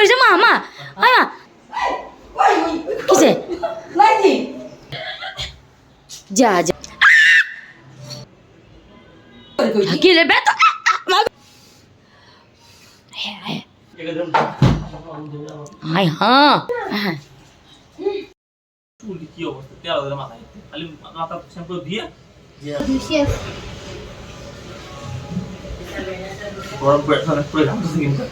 পড়েছে মা মা আয় মা। কিসে? যা যা। গরম করে ফেলে পুরো ঘামতেছে কিন্তু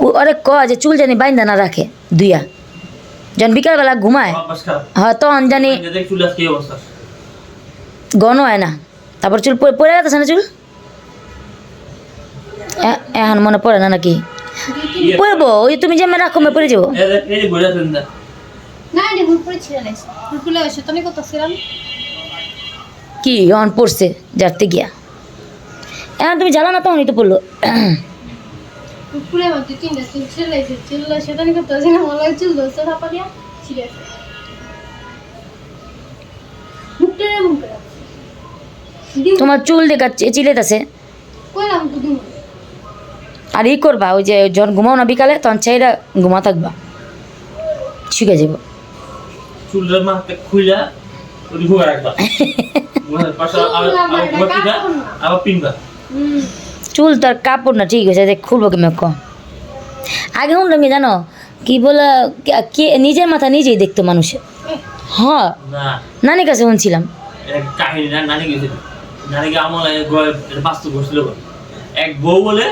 ও আরে ক যে চুল জানি বাইন্দা না রাখে দুইয়া। যখন বিকালবেলা ঘুমায় হ্যাঁ তখন জানি গণ হয় না। তারপর চুল পড়ে- গেছে না চুল? এখন মনে পড়ে না নাকি? পড়ব ওই তুমি যে রাখো মে পড়ে যাব। কি অন পড়ছে যাতে গিয়া। এখন তুমি জানো না তখনই তো পড়ল। আমার দুই তিনটা চুল চিল্লাইছে চিল্লা সেটা নিয়ে করতে না। মনে হয় চুল ধরছে থাপা দিয়া ছিঁড়ে আছে। মুখটা তোমার চুল দেখাচ্ছে চিলেতেছে। কইলাম তো দিম আর ই করবা ওই যে যখন ঘুমাও না বিকালে তখন চাইরা ঘুমা থাকবা। শিখে যাব চুলটা মাথাতে খুইলা ওই ভুগা রাখবা। আবার পিনবা। চুল তার কাপড় না ঠিক আছে যে খুলবো কি। মেক আগে শুনলাম কি জানো? কি বলে কে- নিজের মাথা নিজেই দেখতো মানুষে। হ্যাঁ নানির কাছে শুনছিলাম। এক বউ বলে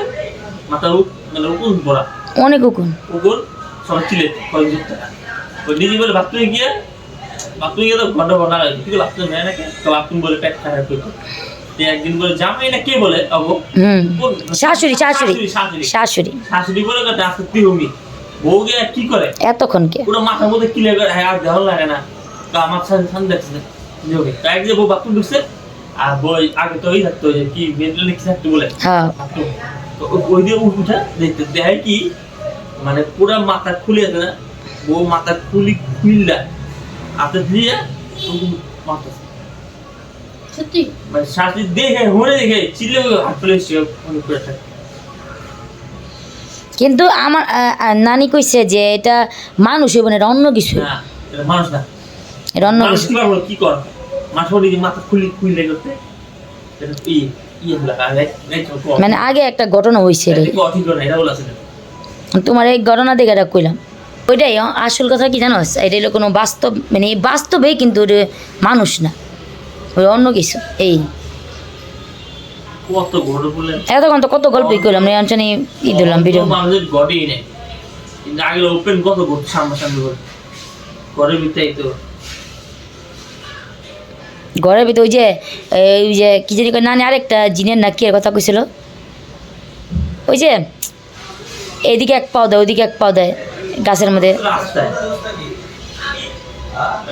মাথার মানে উকুন পড়া অনেক উকুন। উকুন চিলে কয়েকজন টাকা ওই নিজে বলে বাথরুমে গিয়ে বাথরুমে গিয়ে তো ঘণ্টা ঘণ্টা বাথরুম নেয় নাকি? তো বাথরুম বলে পেট খারাপ করতো একদিন বলে জামাই না কে বলে? শাশুড়ি শাশুড়ি। শাশুড়ি শাশুড়ি। বলে কথা আজকে তিহমি বউ গিয়ে কি করে? এতক্ষণ কে? পুরো মাথার মধ্যে করে হ্যাঁ আর লাগে না। তো আমার সাথে দেখছে যোগে যে বউ বাথরুম ঢুকছে আর বই আগে তো ওই থাকতো যে কি মেন্টাল থাকতো বলে। হ্যাঁ। তো ওই দিয়ে উঠে দেখতে দেখে কি মানে পুরো মাথা খুলে আছে না বউ মাথা খুলি খুললা। হাতে দিয়ে মাথা সত্যি? মানে শাশুড়ি দেখে হরে দেখে চিল্লে হাত করে থাকে। কিন্তু আমার নানি কইছে যে এটা মানুষ হইব না এটা অন্য কিছু। না এটা মানুষ না। এটা অন্য কিছু। কি কি কর? মাথা খুলি করতে ইয়ে ইয়ে লাগা মানে আগে একটা ঘটনা হয়েছে রে তোমার এই ঘটনা দেখে এটা কইলাম। ওইটাই আসল কথা কি জানো? এটা হলো কোনো বাস্তব মানে বাস্তবেই কিন্তু মানুষ না। ওই অন্য কিছু এই। এতক্ষণ তো কত গল্পই করলাম এই অঞ্চলে ই দিলাম ভিডিও আগে ওপেন কত ঘরের ভিতরেই তো। ঘরের ভিতরে ওই যে এই যে কি জানি নানি আরেকটা জিনের না কি এর কথা কইছিল? ওই যে এইদিকে এক পাও দেয় ওইদিকে এক পাও দেয় গাছের মধ্যে। রাস্তায়।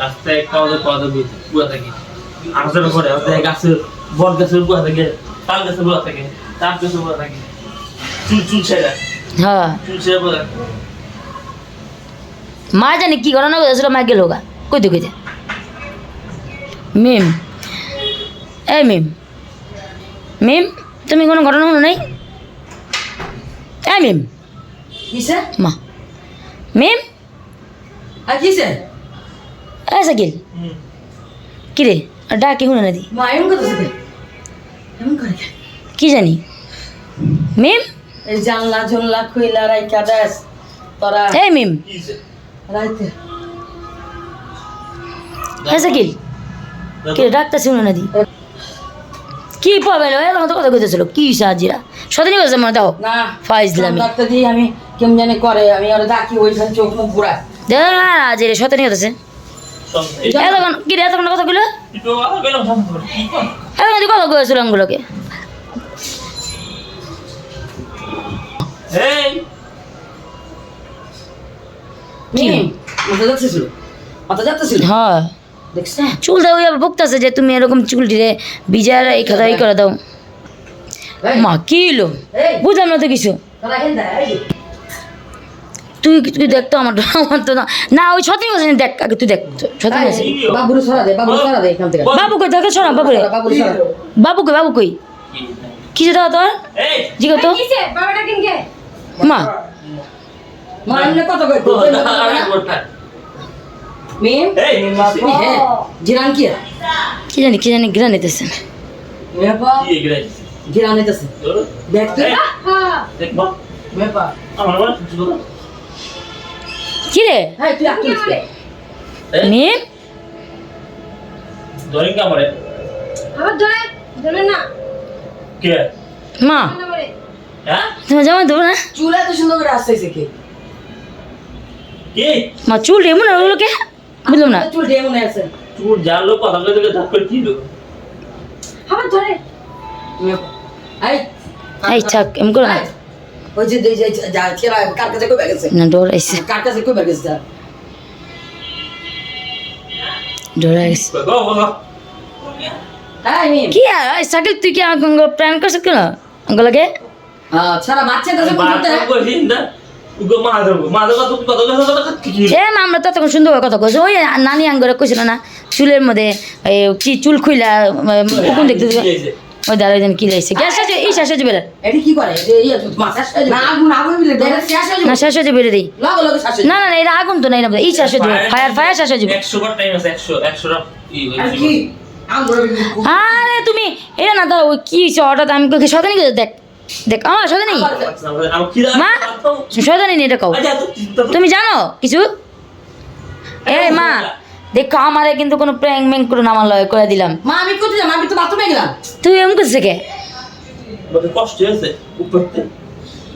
রাস্তায় কাউদের বুয়া থাকে। আসার পরে রাস্তায় গাছের বট গাছের বুয়া থাকে তাল গাছের বুয়া থাকে তার গাছের বুয়া থাকে। চুল চুল ছেড়া। হ্যাঁ। চুল ছেড়া বুয়া মা জানি কি ঘটনা করেছিল মা গেল গা কইতে কইতে মিম। এই মিম। মিম তুমি কোনো ঘটনা শুনো নাই? এই মিম। মা। মিম? আর কিসে? এই সাকিল। হুম। কি রে? ডাকি শুনে না দি? কি জানি? মিম? জানলা জনলা খুইলা রাইখা দেস তোরা এই মিম। রাইতে। এই সাকিল কি? রে ডাকটা শুনে না দি। কি পাবে এরকম তো কথা কইতেছিল। কি সাহায্যরা সদিনই বলছে মনে দাও। না ফাইজলামি। ডাক্তার দিয়ে আমি কেমন জানি করে আমি আর ডাকি ওইখানে চোখ মুখ ঘুরা দেখো না যে সতেনি হতেছে এতক্ষণ কি রে কথা কইলো? তুই কথা আমগুলোকে হ্যাঁ। চুল দাও আবার বকতেছে যে তুমি এরকম চুল দিলে বিজার এই খাতা এই করে দাও। মা কি বুঝলাম না তো কিছু। তুই তুই দেখতো আমার আমার তো না। না ওই ছতিন বসে দেখ আগে তুই দেখ ছতিন এই, বাবুরে সরা দে বাবুরে সরা দে এখান থেকে। বাবু। কই দেখে শোনা বাবু রে বাবুরে সরা। বাবু কই বাবু কই কি যে দাও তোর এই জিগো তো। কিসে? বাবাটা কিনকে? মা। মা এমনি কত কই মিম? এই হ্যাঁ জিরান কি? কি জানি কি জানি নিতেছে। মেপা কি এগরে জিরান নিতেছে। দেখ তুই। হ্যাঁ দেখব মেপা আমার বল কিছু বলো। কি রে হ্যাঁ মিম ধরেন কি আমারে আবার ধরে ধরে না। কে? মা। হ্যাঁ? তোমার জামা দেবো না? চুলা তো সুন্দর করে আসতেছে কে? কে? মা চুল রে মনে হলো কে? বুঝলাম না। চুল ডে মনে আছে তুই জানলো কথা কইতে গেলে ধাক্কা কি লো আবার ধরে। এই এই থাক এম করো না। ওই যে যে যে- যা ছেড়া কার কাছে কই গেছে? না ডর আইসে কার কাছে কই গেছে ডর আইসে গো গো হ্যাঁ কি আর তুই কি প্ল্যান করছিস কেন? ছাড়া বাচ্চা কাছে করতে আমরা ততক্ষণ কথা কইছি। ওই নানি আঙ্গরে কইছিল না চুলের মধ্যে কি চুল খুইলা কোন দেখতে ওই দাঁড়াই যেন কি লাইছে গ্যাস আছে এই শেষ হয়ে যাবে এটি কি করে? ইয়ে না আগুন আগুন মিলে শেষ না শেষ হয়ে হয়ে না না না এটা আগুন তো নাই না এই শেষ হয়ে ফায়ার ফায়ার শেষ হয়ে যাবে 100 বার টাইম আছে 100 100 টা ই যাবে আর কি? আরে তুমি এটা না দাও ওই কি হইছে হঠাৎ আমি কই সদানি দেখ দেখ আমার সদানি মা সদানি নেই এটা কও। আচ্ছা তুমি জানো কিছু? এই মা দেখো আমারে কিন্তু কোনো প্র্যাঙ্ক ম্যাঙ্ক করে নামার লয় করে দিলাম। মা আমি কোথায় যাব? আমি তো বাথরুমে গেলাম। তুই এমন করছে কে? বড় কষ্ট হয়েছে উপরতে।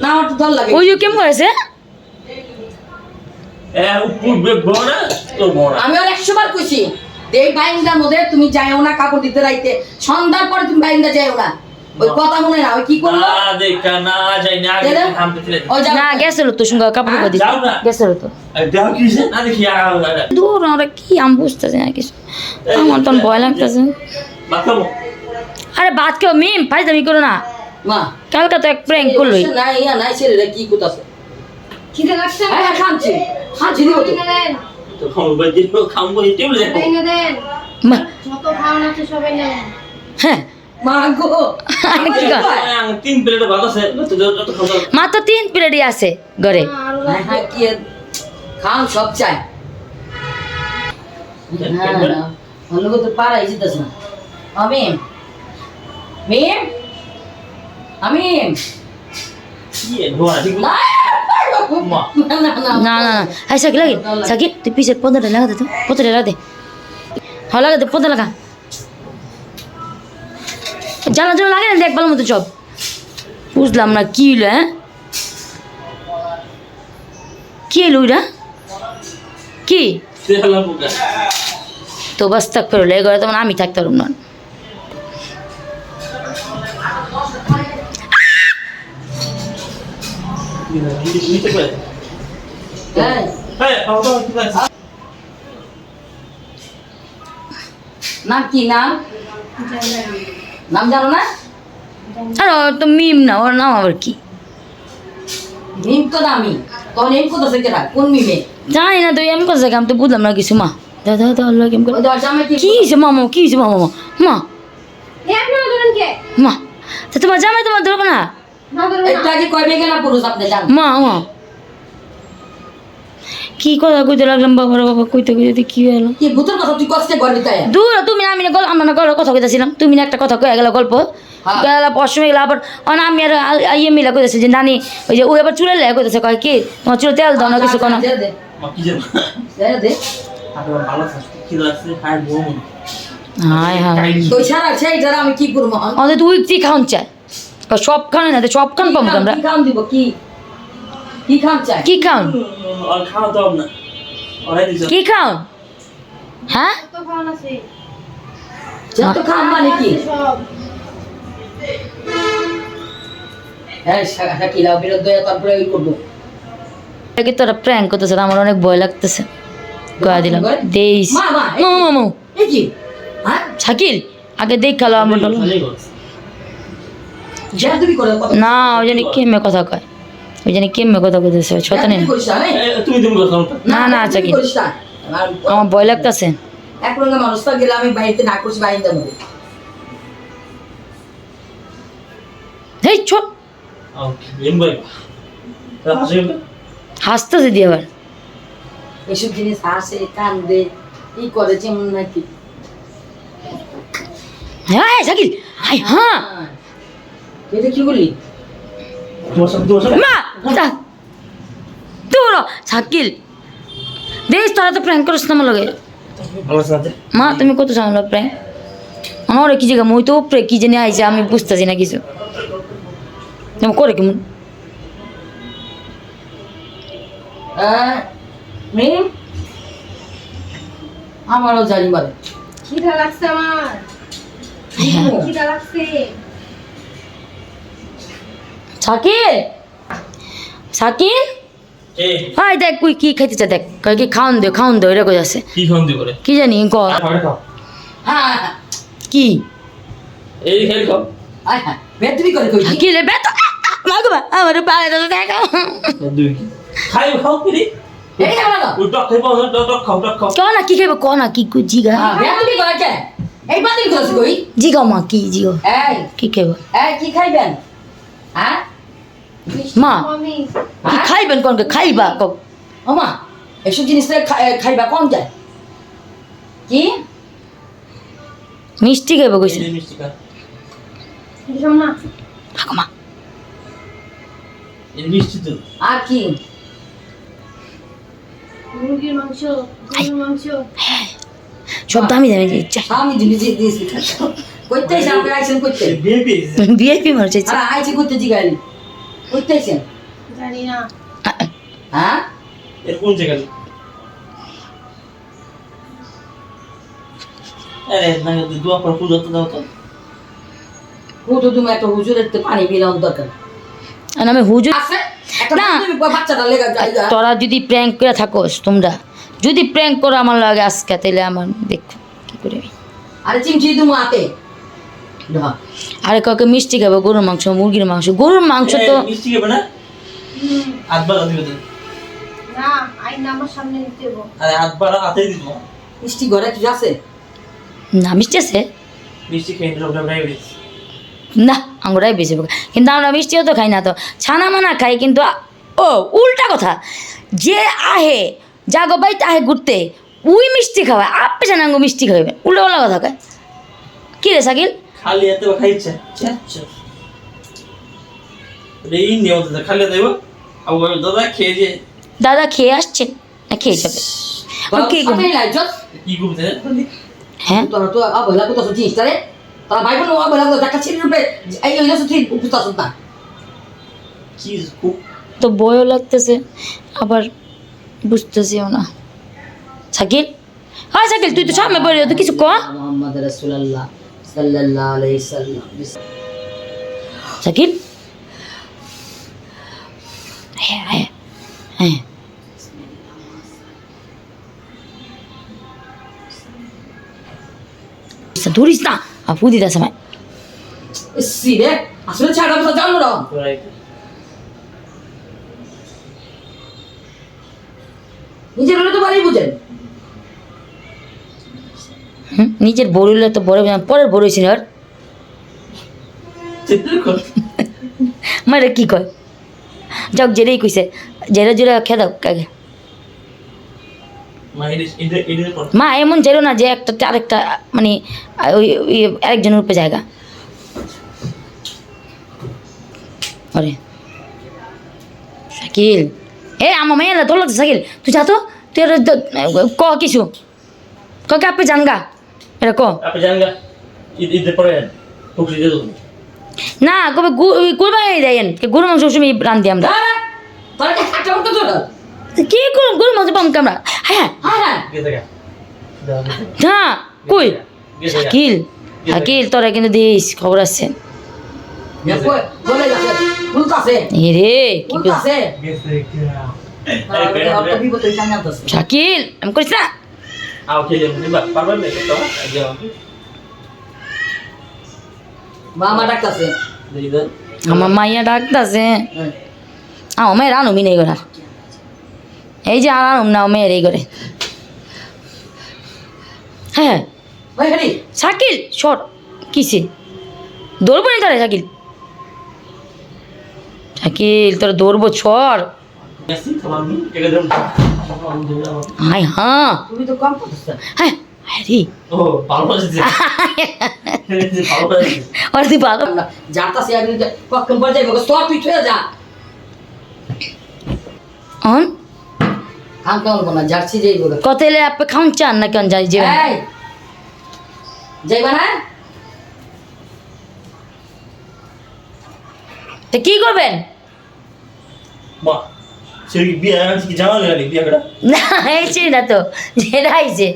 না আমার তো দল লাগে। ওই যে কেমন করেছে? এ উপর বে বড় তোর বড় আমি আর একশো বার কইছি এই বাইন্দার মধ্যে তুমি যাইও না কাপড় দিতে রাইতে। সন্ধ্যার পরে তুমি বাইন্দা যাইও না। ওই কথা মনে না ওই কি করল? না দেখা না যাই না আগে দাদা? থামতে ছিলে ওই যাও। না গেছিল তো সঙ্গে কাপড় করে দিতে যাও না। গেছিল তো। দেখ কি সে না দেখি আর দূর আমরা কি আমি বুঝতেছি না কিছু। আমার তখন ভয় লাগতেছে। আরে বাদ কেউ মিম ফাইজ দামি করো না। কালকে তো এক প্র্যাঙ্ক করলোই। না ইয়া নাই কি কোথাছে খিদে লাগছে হ্যাঁ হ্যাঁ খাচ্ছি। খাচ্ছি দিব তো। কিনে দেন। তো খাব বাজে খাব এই টেবিল দেখো দেন। যত খাওয়ান আছে সবাই নেন। হ্যাঁ মা গো কি কর? তিন প্লেট ভাত আছে যত যত খাব মাত্র তিন পিরিয়ডই আছে ঘরে। হ্যাঁ, হ্যাঁ, খাও সব চাই। হ্যাঁ তো পারাই যেতেছ না। আমি মিম। আমি না না হ্যাঁ সাকি লাগে। সাকি তুই পিছে পনেরোটা লাগা দে তো পনেরোটা লাগা দে। হ্যাঁ লাগা দে পনেরো লাগা জানা জানা লাগে না, দেখ ভালো মতো সব বুঝলাম না, কি হইল হ্যাঁ? কি এলো ওইটা? কি? তো বাস, থাক, ফেরো লেগে গেলে তখন আমি থাকতে পারব না। নাম কি, নাম? নাম জানো না? আর তো মিম না ওর নাম আবার কি? মিম তো নামি তোর নেম কোথাছে কেনা কোন মিমে? জানি না তো এম করছে আমি তো বুঝলাম না কিছু মা। দাদা দাদা কেম করে। ওই দরজা আমি কি হয়েছে মামা কি হয়েছে মামা মা এক না ধরেন কে? মা তা তোমার জামাই তোমার ধরবো না? মা মা। কি কথা কইতে লাগলাম বাবা রে বাবা কইতে কইতে কি হলো? কি ভূতের কথা তুই কষ্টে করবি তাই দূর তুমি আমি না গল্প আমরা না গল্প কথা কইতেছিলাম। তুমি না একটা কথা কয়ে গেল গল্প। গেল পশ্চিমে গেল আবার অন আমি আর ইয়ে মিলা কইতেছে যে নানি ওই যে ও এবার চুলে লেগে কইতেছে কয় কি? তোমার চুলে তেল দাও না কিছু কোনো দে দে। মা কি জানো? দে দে। আপনার ভালো আছে কি লাগছে হাই বউ হায়। হায় তো ছাড়া সেইটা আমি কি করব আমাদের তুই কি খাওন চায় সব খানে না তো সব খান পাবো তো আমরা কি খাম দিব কি? কি খাম চাই? কি খাওন আর খাওয়া দাও না। ওরাই দিছে। কি খাওন হ্যাঁ? কত খাওয়ান আছে। যত খাম মানে কি? সব। শাকিলা বিরোধ দয়া তারপরে ওই করব। কি তোরা প্র্যাঙ্ক করতেছে? আমার অনেক ভয় লাগতেছে। কয়া দিলাম। দেইস। মা, মা, এই- মামা হ্যাঁ? শাকিল আগে দেখ খালো আমার না ওই জানি কেমে কথা কয়? ওই জানি কেমে কথা কইতেছে? ছতা নেই। না, না, চাকি। করিস আমার ভয় লাগতেছে। মানুষটা গেলে আমি বাড়িতে না করছি হেই ছোট হাসতেছে দিয়ে আবার। এসব জিনিস হাসে কান্দে কি করে যেমন নাকি। হ্যাঁ শাকিল। হাই হ্যাঁ। এটা কি বলি? তোমার সাথে তোমার সাথে মা হ, শাকিল দেখ তোরা তো প্র্যাঙ্ক করিস না আমার লগে। মা তুমি কত সামলা প্র্যাঙ্ক আমার কি জায়গা মই তো উপরে কি জানি আইছে আমি বুঝতেছি না কিছু। তুমি করে কেমন? হ্যাঁ মিম আমারও জানি বলে। খিদা লাগছে আমার। খিদা লাগছে। শাকিল এই হাই দেখ তুই কি খাইতে চা দেখ। কয় কি খাওন দে খাওন দে এরকম আছে কি খাওন দি করে? কি জানি ক? হ্যাঁ কি? এই খাও। আয় হ্যাঁ করে কই? শাকিল এ বেত মাগো বা আমার পায়ে দাও দেখো। খাই খাও কি রে? এই টক খাই পাও না খাও খাও। ক না কি খাইব ক না কি কু জিগা? হ্যাঁ বেতবি করে কে? এই বাতিল করেছি কই? জিগাও মা কি জিগো এই। কি খাইব? এই কি খাইবেন? হ্যাঁ? মা কি হ্যাঁ? খাইবেন কোন খাইবা ক। ওমা এসব জিনিস খাইবা কম যায়? কি? মিষ্টি খাইব কইছে। মিষ্টি মা। তো। আর কি? মুরগির মাংস গরুর মাংস। সব দামি দামি আমি দিবি যে দিয়েছি কইতে? আমরা আইছেন কইতে জিগাইলি। কইতে আইছেন জানি না হ্যাঁ? এর কোন জায়গা? আরে না দোয়া করে পূজা তো দাও তো। হুজুর তুমি একটা হুজুরের তো পানি দরকার। আমি হুজুর না। তোরা যদি প্র্যাঙ্ক করে থাকোস তোমরা। যদি প্র্যাঙ্ক করো আমার লাগে আজকে তাহলে আমার দেখ কি করে আরে চিমচি তুমি ধর। আরে কাউকে মিষ্টি খাবে গরুর মাংস মুরগির মাংস। গরুর মাংস তো মিষ্টি খাবে না? হুম, আধবার দিবে তো। না আইন আমার সামনে দিতে হব। আরে আধবার হাতে দিব মিষ্টি ঘরে আছে? না মিষ্টি আছে। মিষ্টি খেয়ে নিলে ওটা না আঙুরাই বেশি কিন্তু আমরা মিষ্টিও তো খাই না তো। ছানা মানা খাই কিন্তু ও উল্টা কথা। যে আহে জাগো বাইতে আহে ঘুরতে উই মিষ্টি খাওয়ায়। আপে জানাঙ্গো মিষ্টি খাইবে। উল্টা উল্টা কথা কয়। কি রে সাকিল? খালি এত খাইছে? আচ্ছা এই নিয়ম তো খালি দেব আর দাদা খেয়ে যে দাদা খেয়ে আসছেন না খেয়ে যাবে। আর কি? সাথে করতে হ্যাঁ? তোরা তো অবহেলা করতেছ জিনিসটারে তারা ভাই বোন অবহেলা করতে একটা ছেলের রূপে এই ওই জন্য উপস্থিত আসুন না। কি তো বয়ও লাগতেছে আবার বুঝতেছিও না। সাকিল হ্যাঁ সাকিল তুই তো সামনে পড়ে তো কিছু ক? মোহাম্মদ রাসূলুল্লাহ। সাকিল হ্যাঁ হ্যাঁ হ্যাঁ ধরিস না। আর ফুদি দেয় সময় সি রে আসলে ছাড়া তো জানো না। নিজের হলে তো বাড়ি বুঝেন। হুম, নিজের বড় হলে তো বড় পরের বড় হয়েছিল আর। কর কি কয়? যাক জেরেই কইছে। জেরে জেরে খেয়ে দাও কর মা এমন ছিল না যে একটা আরেকটা মানে ওই আরেকজনের উপরে জায়গা। আরে। শাকিল এ আমার মেয়ে না তোর লাগছে শাকিল তুই যা তো তুই ক কিছু? ক আপনি জানগা? এটা ক আপনি জানেন গা ঈদের পরে পুকুরি দিয়ে দেবো না কবে কোরবানি দেয়েন গরু মাংস সবসময় রান্ধি আমরা। কি করুন গরু মাংস পাম আমরা? হ্যাঁ হ্যাঁ। কই? শাকিল শাকিল তোরা কিন্তু দিস খবর আছে। রে কি শাকিল আমি করিস না। মামা ডাকতাছে আমার মাইয়া ডাকতেছে হ্যাঁ। আমার মেয়ের আনুমি নেই করার এই যে আর আনুম না ও মেয়ের এই করে হ্যাঁ শাকিল শট কিসে দৌড়বো নি তারে শাকিল শাকিল তোর দৌড়বো ছড় হাই হ্যাঁ। তুমি তো কম করছ হ্যাঁ হ্যারি ও ভালো পাচ্ছি আর তুই ভালো। যাতা সে আগে কখন পর যাইব সব তুই ছুঁয়ে যা। অন? কাম কাম না জার্সি যাইব কত এলে আপনি খাউন চান না কেন যাই যাবেন? যাইবা না? তো কি করবেন? বাহ সে বিয়ে কি জামা লাগালি বিয়ে করে? না হয়েছে না তো যেটা হয়েছে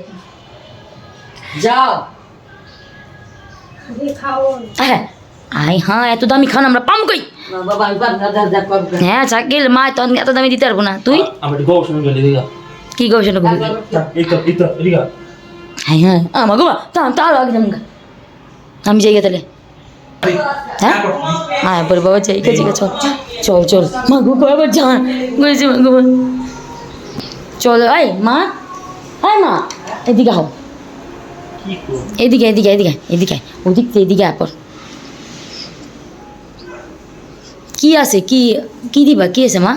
যাও। আই হ্যাঁ এত দামি খান আমরা পাম কই? হ্যাঁ শাকিল মা তো এত দামি দিতে পারব না। তুই? কি গবেষণা করবি হ্যাঁ হ্যাঁ আমার গো আগে আমি যাই গে তাহলে। হ্যাঁ? হ্যাঁ বলে। বাবা যাই ঠিক আছে চল চল। মা গো বাবা যা। গেছি মা গো চল আই মা। আয় মা। এদিকে হও এদিকে এদিকে এদিকে এদিকে। ওদিক এদিকে আপর কি আছে? কি কি দিবা? কি আছে মা?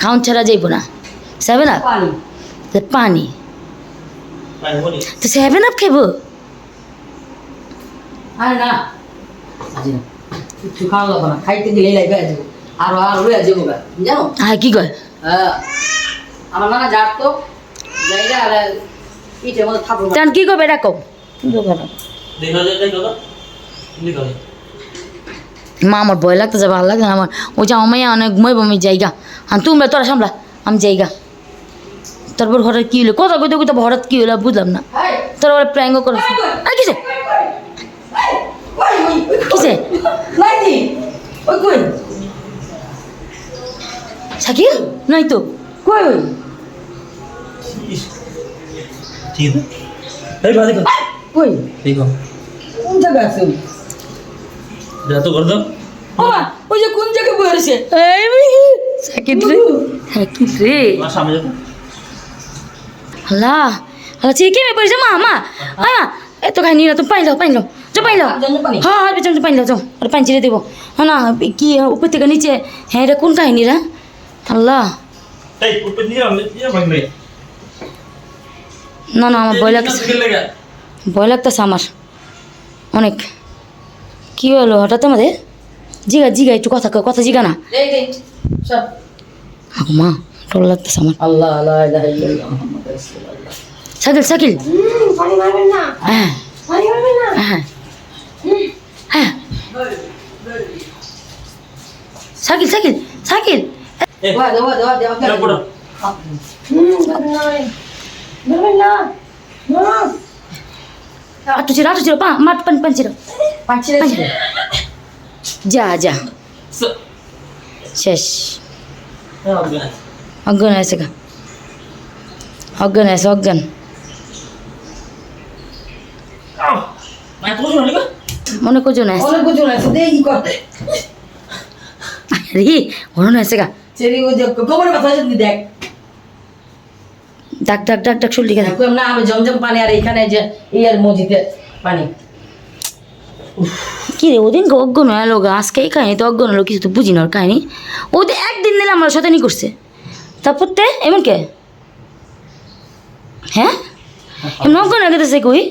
খাউন ছাড়া যাইব না। সেভেন আপ পানি। পানি। তো সেভেন আপ খাইব? আরে না। কিছু খাওয়া লাগবে না খাইতে গেলে লাগবে আজ। আর আর রয়ে যাব গা জানো? হ্যাঁ কি কয়? হ্যাঁ। আমার নানা যার তো আর ইটের মধ্যে থাকব তান কি করবে এটা মা আমার ভয় লাগতেছে ভালো লাগছে না আমার। ওই যে আমার মাইয়া অনেক ঘুমাইব আমি জায়গা। আর তোমরা তোরা সামলা। আমি জায়গা। তারপর হঠাৎ কি হলো? কথা কইতে কইতে হঠাৎ কি হলো বুঝলাম না। এই, তোর ওরা প্র্যাঙ্গও করে আর ওই, কিসে ওই কই শাকিল নাই তো কই ওই ঠিক আছে এই বাদে কর কই দেখো কোন জায়গা আছে? যা তো করে দাও বাবা ওই যে কোন জায়গায় বয়ে রয়েছে শাকিল রে শাকিল রে সামনে যাও আল্লাহ আল্লাহ চিকে মে পড়েছে মা মা আয় মা এত খাই না তুমি পানি দাও জন্য পানি? হ্যাঁ হ্যাঁ পেছন পানি দাও চো আর পানি ছেড়ে দেবো। হ্যাঁ না কি উপর থেকে নিচে। হ্যাঁ এটা কোন কাহিনী রে? আল্লাহ। না না আমার ভয় লাগতেছে। লাগা। ভয় লাগতেছে আমার। অনেক। কি হলো হঠাৎ আমাদের? জিগা জিগা একটু কথা কথা জিগা না। মা ডর লাগতেছে আমার। সাকিল সাকিল হ্যাঁ। হ্যাঁ হ্যাঁ সাকিল সাকিল সাকিল এই দেওয়া দেওয়া দেওয়া দেওয়া এটা পড়ো ধরবেন না না আটু ছিল আটু ছিল পা মাঠ পান পান ছিল পাঁচ রে যা যা স- শেষ হ্যাঁ, হবে না। অজ্ঞান আছে গা অজ্ঞান আছে অজ্ঞান আউ! মায়ের তো বুঝলো না, নিগো? মনে করছ না আছে অনেক কিছু না শুধু এই করতে রে ঘরণ আছে গা দেখ। ডাক ডাক ডাক ডাক না আমি জমজম পানি আর এখানে যে ইয়ার মসজিদে পানি। কি রে ওদিন অজ্ঞান গা। আজকে এই কাহিনী তো অজ্ঞান হলো কিছু তো বুঝি না ওর কাহিনী। ওদের একদিন দিলে আমার সাথে করছে। তারপর তে এমন কে? হ্যাঁ? এমন অজ্ঞান আগে কই?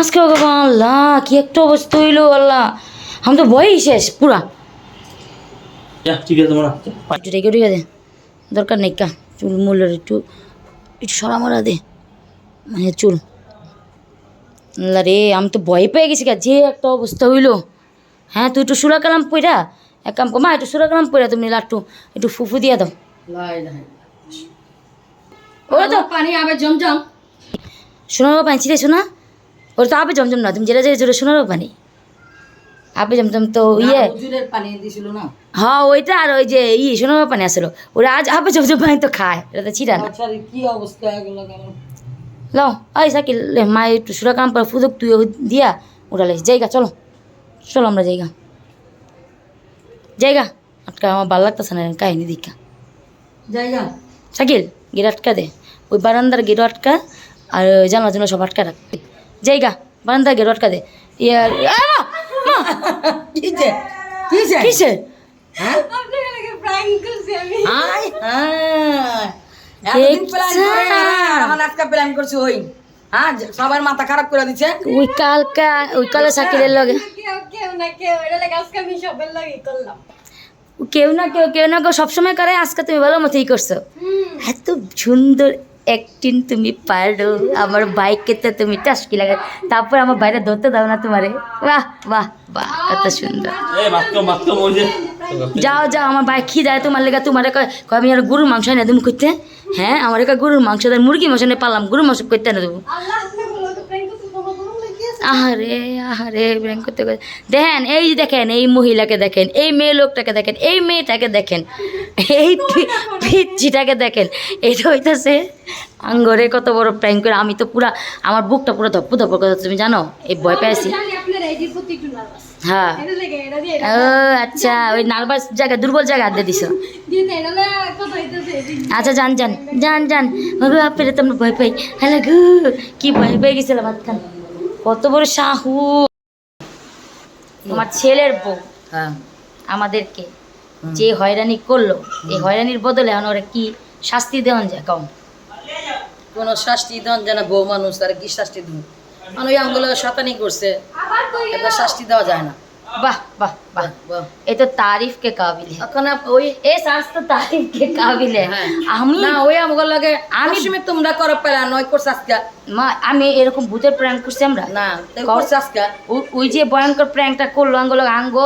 আজকে আল্লাহ কি একটা অবস্থা হইল আল্লাহ। আমি তো ভয়ই শেষ পুরা। ঠিক আছে তোমরা একটু রেখে ঠিক আছে দরকার নেই কা। চুল মূলের একটু একটু সরা মরা দে। মানে চুল। আল্লাহ রে আমি তো ভয় পেয়ে গেছি গা যে একটা অবস্থা হইল। হ্যাঁ তুই একটু সুরা কালাম পইরা এক কাম কর। মা একটু সুরা কালাম পইরা তুমি লাট্টু একটু ফুফু দিয়া দাও। ওরা তো। পানি আবে জমজম। সোনার পানি ছিলে শোনা। ওরা তো আবে জমজম না তুমি যেটা যেটা যেটা সোনার পানি। আবে জমজম তো ইয়ে। হ্যাঁ ওইটা আর ওই যে ই সোনার পানি আসলো ওরা আজ আবে জমজম পানি তো খায় এটা তো ছিটা না। আচ্ছা কি অবস্থা লো আই সাইকেল লে মা একটু সুরা কাম পর ফুদক তুই দিয়া উড়ালে জায়গা চলো। চলো আমরা জায়গা। জায়গা। আটকা আমার ভালো লাগতেছে না কাহিনী দীক্ষা। জায়গা? সাইকেল গেট আটকা দে। ওই বারান্দার গেট আটকা আর জানলা জন্য সব আটকা রাখ। জায়গা বারান্দার গেট আটকা দে। ইয়ার কিসে ওই। হ্যাঁ সবার মাথা খারাপ করে দিচ্ছে ওই কালকা ওই কালো শাকিরের লগে। কেউ কেউ না কেউ। এটা লাগে আজকে আমি সবের লাগে করলাম। কেউ না কেউ কেউ না কেউ সবসময় করে আজকে তুমি ভালো মতোই করছ। এত সুন্দর অ্যাক্টিং তুমি পারো আমার বাইকেতে তুমি টাসকি লাগে তারপর আমার বাইরে ধরতে দাও না তোমারে। বাহ বাহ বাহ কত সুন্দর। যাও যাও আমার বাইক খি যায় তোমার লেগে তোমার আমি আর গরুর মাংস না তুমি করতে হ্যাঁ আমার একা গরুর মাংস দেয় মুরগি মাংস নিয়ে পারলাম গরুর মাংস করতে না দেবো আল্লাহ আপনি বলো তো প্র্যাঙ্ক করতে তোমার গরম লাগিয়েছে আহারে আহারে ব্যাংক করতে করতে দেখেন, এই দেখেন, এই মহিলাকে দেখেন, এই মেয়ে লোকটাকে দেখেন, এই মেয়েটাকে দেখেন, এই পিচ্ছিটাকে দেখেন। এটা হইতাছে আঙ্গরে কত বড় প্র্যাঙ্ক করে, আমি তো পুরা, আমার বুকটা পুরো ধপ্পু ধপ্পু কথা তুমি জানো? এই ভয় পেয়েছি জানি হ্যাঁ। ও আচ্ছা ওই নার্ভাস জায়গা, দুর্বল জায়গা আচ্ছা যান যান যান ভয় পাই। হ্যালো কি ভয় পেয়ে গেছিলাম মাঝখান কত বড় সাহু। আমার ছেলের বউ। হ্যাঁ। আমাদেরকে যে হয়রানি করল এই হয়রানির বদলে এখন ওরা কি শাস্তি দেওয়া যায়? কম কোনো শাস্তি দেন যেন বউ মানুষ তারা কি শাস্তি দেন মানে ওই আঙ্গুলো শতানি করছে শাস্তি দেওয়া যায় না। है। এখন ওই এ তো তারিফ কে কাবিল আমি না ওই লাগে আমি- তোমরা করো পেলা নয় করছে আজকে মা আমি এরকম ভূতের প্র্যাঙ্ক করছি আমরা না করছে আজকে ওই যে ভয়ঙ্কর প্র্যাঙ্কটা করল আঙ্গুলো আঙ্গ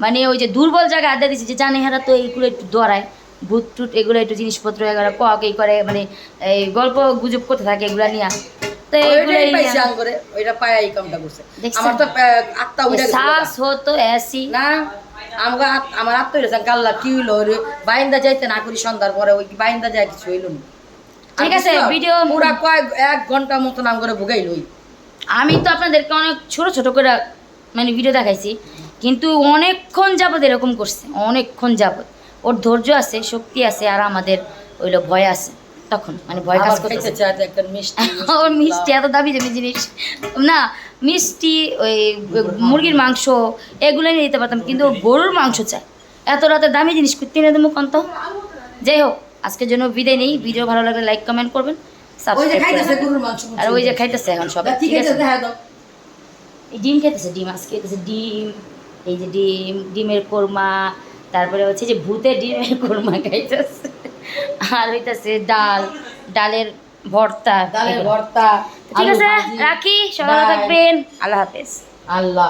মানে ওই যে দুর্বল জায়গা আড্ডা দিচ্ছে যে জানে হেরা তো এইগুলো একটু দরায় ভূত টুত এগুলো একটু জিনিসপত্র এগুলো কক এই করে মানে এই গল্প গুজব করতে থাকে এগুলা নিয়ে তো এইগুলো ওইটাই পাইছে আঙ্গরে। ওইটা পায় এই কামটা করছে। আমার তো আত্মা উঠে শ্বাস হতো এসি। না আমাকে আমার আত্মা উঠেছে কাল্লা কি হইল? বাইন্দা যাইতে না করি সন্ধ্যার পরে ওই বাইন্দা যায় কিছু হইল না। ঠিক আছে, ভিডিও- পুরা কয়েক এক ঘণ্টা মতন আমগরে ভুগাইলই আমি তো আপনাদেরকে অনেক ছোট ছোট করে মানে ভিডিও দেখাইছি। কিন্তু অনেকক্ষণ যাবত এরকম করছে। অনেকক্ষণ যাবত ওর ধৈর্য আছে শক্তি আছে আর আমাদের ওইলো ভয় আছে। তখন মানে ভয় কাজ আবার করতেছে। খাইতে চায় তো একটা মিষ্টি এত দামি দামি জিনিস। না মিষ্টি ওই মুরগির মাংস। এগুলো নিয়ে দিতে পারতাম কিন্তু গরুর মাংস চাই। এত রাতে দামি জিনিস করতে না দেবো কন্ত? যাই হোক আজকের জন্য বিদায় নেই। ভিডিও ভালো লাগলে লাইক কমেন্ট করবেন। ওই যে খাইতেছে করবেন গরুর মাংস আর ওই যে খাইতেছে এখন সব ঠিক আছে? দাও। এই ডিম খেতেছে ডিম আজকে খেতেছে ডিম এই যে ডিম ডিমের কোরমা তারপরে হচ্ছে যে ভূতের ডিমের কোরমা খাইতেছে। আর হইতাছে ডাল ডালের ভর্তা। ডালের ভর্তা ঠিক আছে রাখি সবাই থাকবেন। আল্লাহ হাফেজ। আল্লাহ।